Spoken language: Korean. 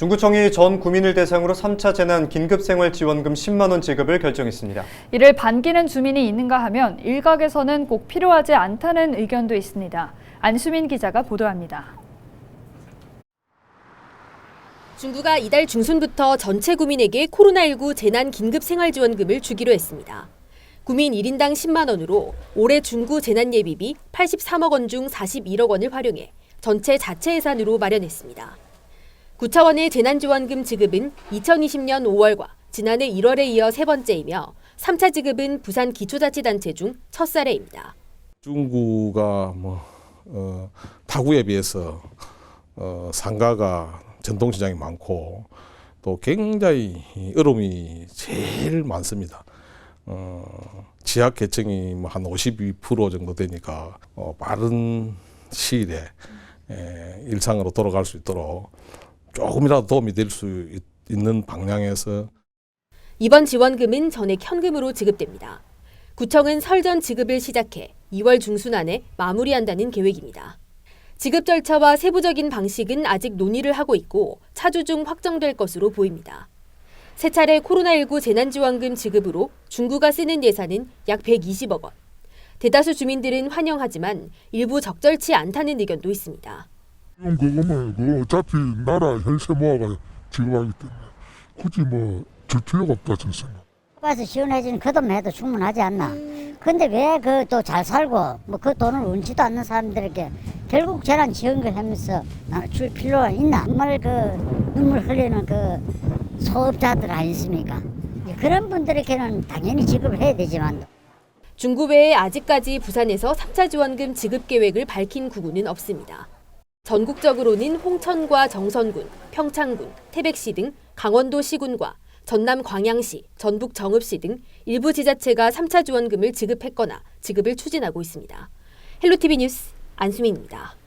중구청이 전 구민을 대상으로 3차 재난 긴급생활지원금 10만 원 지급을 결정했습니다. 이를 반기는 주민이 있는가 하면 일각에서는 꼭 필요하지 않다는 의견도 있습니다. 안수민 기자가 보도합니다. 중구가 이달 중순부터 전체 구민에게 코로나19 재난 긴급 생활 지원금을 주기로 했습니다. 구민 1인당 10만 원으로 올해 중구 재난 예비비 83억 원 중 41억 원을 활용해 전체 자체 예산으로 마련했습니다. 9차원의 재난지원금 지급은 2020년 5월과 지난해 1월에 이어 세 번째이며 3차 지급은 부산 기초자치단체 중 첫 사례입니다. 중구가 뭐 어, 타구에 비해서 어, 상가가 전통시장이 많고 또 굉장히 어려움이 제일 많습니다. 어, 지하 계층이 뭐한 52% 정도 되니까 어, 빠른 시일에 에, 일상으로 돌아갈 수 있도록 조금이라도 도움이 될 수 있는 방향에서 이번 지원금은 전액 현금으로 지급됩니다. 구청은 설전 지급을 시작해 2월 중순 안에 마무리한다는 계획입니다. 지급 절차와 세부적인 방식은 아직 논의를 하고 있고 차주 중 확정될 것으로 보입니다. 세 차례 코로나19 재난지원금 지급으로 중구가 쓰는 예산은 약 120억 원. 대다수 주민들은 환영하지만 일부 적절치 않다는 의견도 있습니다. 지금 그거만 그 어차피 나라 혈세 모아가 지급하기 때문에 굳이 뭐 줄 필요가 없다 저는 생각. 가서 지원해주는 그돈 해도 충분하지 않나. 근데 왜 그 또 잘 살고 뭐 그 돈을 운지도 않는 사람들에게 결국 재난 지원금 하면서 아, 줄 필요가 있나? 정말 그 눈물 흘리는 그 소업자들 아니십니까? 그런 분들에게는 당연히 지급을 해야 되지만 중구 외에 아직까지 부산에서 3차 지원금 지급 계획을 밝힌 구군은 없습니다. 전국적으로는 홍천과 정선군, 평창군, 태백시 등 강원도 시군과 전남 광양시, 전북 정읍시 등 일부 지자체가 3차 지원금을 지급했거나 지급을 추진하고 있습니다. 헬로티비 뉴스 안수민입니다.